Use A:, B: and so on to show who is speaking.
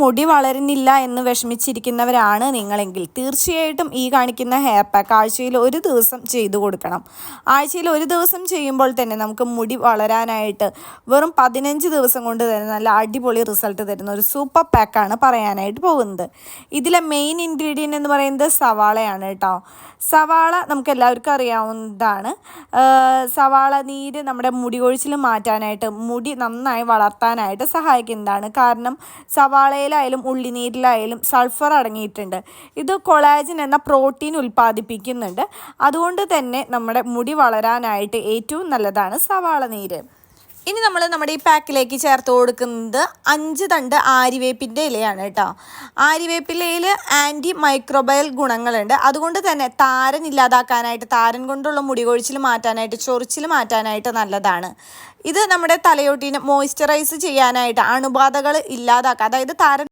A: മുടി വളരുന്നില്ല എന്ന് വിഷമിച്ചിരിക്കുന്നവരാണ് നിങ്ങളെങ്കിൽ. തീർച്ചയായിട്ടും ഈ കാണിക്കുന്ന ഹെയർ പാക്ക് ആഴ്ചയിൽ ഒരു ദിവസം ചെയ്തു കൊടുക്കണം. ആഴ്ചയിൽ ഒരു ദിവസം ചെയ്യുമ്പോൾ തന്നെ നമുക്ക് മുടി വളരാനായിട്ട് വെറും പതിനഞ്ച് ദിവസം കൊണ്ട് തന്നെ നല്ല അടിപൊളി റിസൾട്ട് തരുന്ന ഒരു സൂപ്പർ പാക്കാണ് പറയാനായിട്ട് പോകുന്നത്. ഇതിലെ മെയിൻ ഇൻഗ്രീഡിയന്റ് എന്ന് പറയുന്നത് സവാളയാണ് കേട്ടോ. സവാള നമുക്ക് എല്ലാവർക്കും അറിയാവുന്നതാണ്. സവാള നീര് നമ്മുടെ മുടി കൊഴിച്ചിൽ മാറ്റാനായിട്ട് മുടി നന്നായി വളർത്താനായിട്ട് സഹായിക്കുന്നതാണ്. കാരണം സവാളയിലായാലും ഉള്ളിനീരിലായാലും സൾഫർ അടങ്ങിയിട്ടുണ്ട്. ഇത് കൊളാജിൻ എന്ന പ്രോട്ടീൻ ഉൽപ്പാദിപ്പിക്കുന്നുണ്ട്. അതുകൊണ്ട് തന്നെ നമ്മുടെ മുടി വളരാനായിട്ട് ഏറ്റവും നല്ലതാണ് സവാള നീര്. ഇനി നമ്മൾ നമ്മുടെ ഈ പാക്കിലേക്ക് ചേർത്ത് കൊടുക്കുന്നത് അഞ്ച് തണ്ട് ആര്യവേപ്പിന്റെ ഇലയാണ് കേട്ടോ. ആര്യവേപ്പിലയിൽ ആന്റി മൈക്രോബയൽ ഗുണങ്ങളുണ്ട്. അതുകൊണ്ട് തന്നെ താരൻ ഇല്ലാതാക്കാനായിട്ട് താരൻ കൊണ്ടുള്ള മുടി കൊഴിച്ചിൽ മാറ്റാനായിട്ട് ചൊറിച്ചിൽ മാറ്റാനായിട്ട് നല്ലതാണ്. ഇത് നമ്മുടെ തലയോട്ടിനെ മോയ്സ്ചറൈസ് ചെയ്യാനായിട്ട് അണുബാധകൾ ഇല്ലാതാക്കുക അതായത് താരൻ